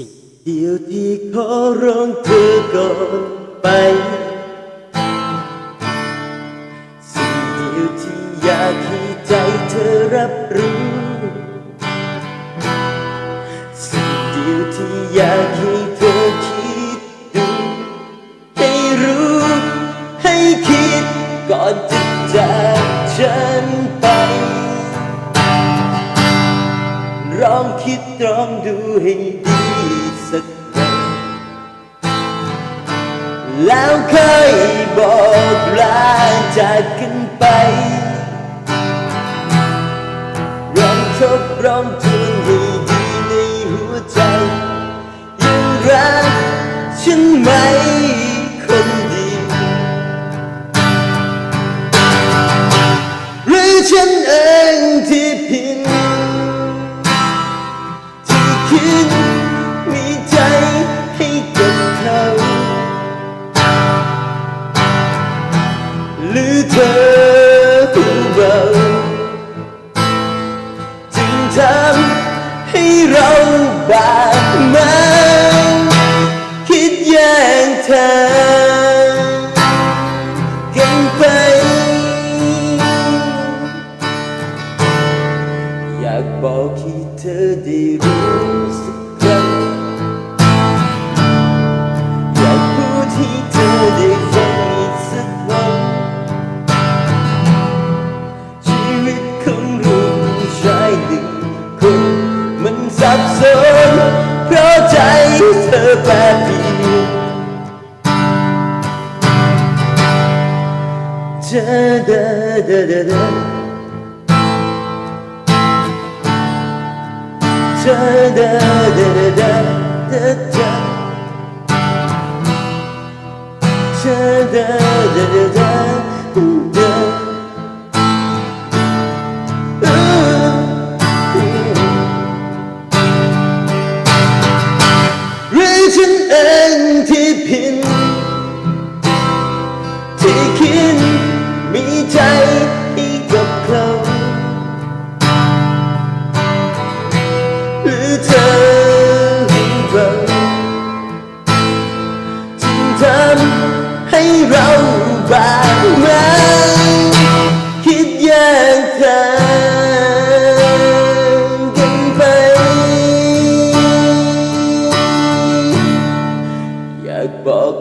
สิ่งเดียวที่ขอร้องเธอก่อนไป สิ่งเดียวที่อยากให้ใจเธอรับรู้ สิ่งเดียวที่อยากให้เธอคิดดู ให้รู้ ให้คิดก่อนจะจากฉันไปลองคิดลองดูให้ดี แล้วเคยบอกลาจากกันไปร้องทบลองทวนให้ดีในหัวใจ ยังรักฉันไหม รือเธอผู้เบาจึงทำให้เราบาดหมางคิดแย่งเธอกันไป อยากบอกให้เธอได้รู้สัก gecede de de de Cede de de de de de Cede de de de de de Raging and deep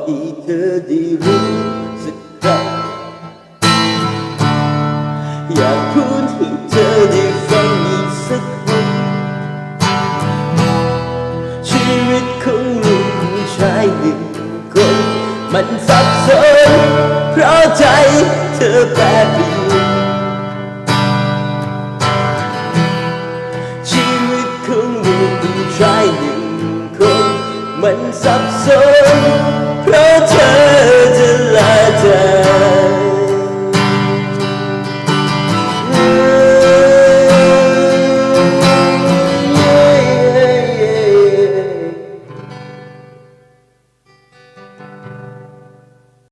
ให้เธอได้รู้สักครั้งอยากพูดให้เธอได้ฟังอีกสักวันชีวิตของลูกผู้ชายหนึ่งคนมันสับสนเพราะใจเธอแปรเปลี่ยนชีวิตของลูกผู้ชายหนึ่งคนมันสับสน เพราะเธอจะลาจาก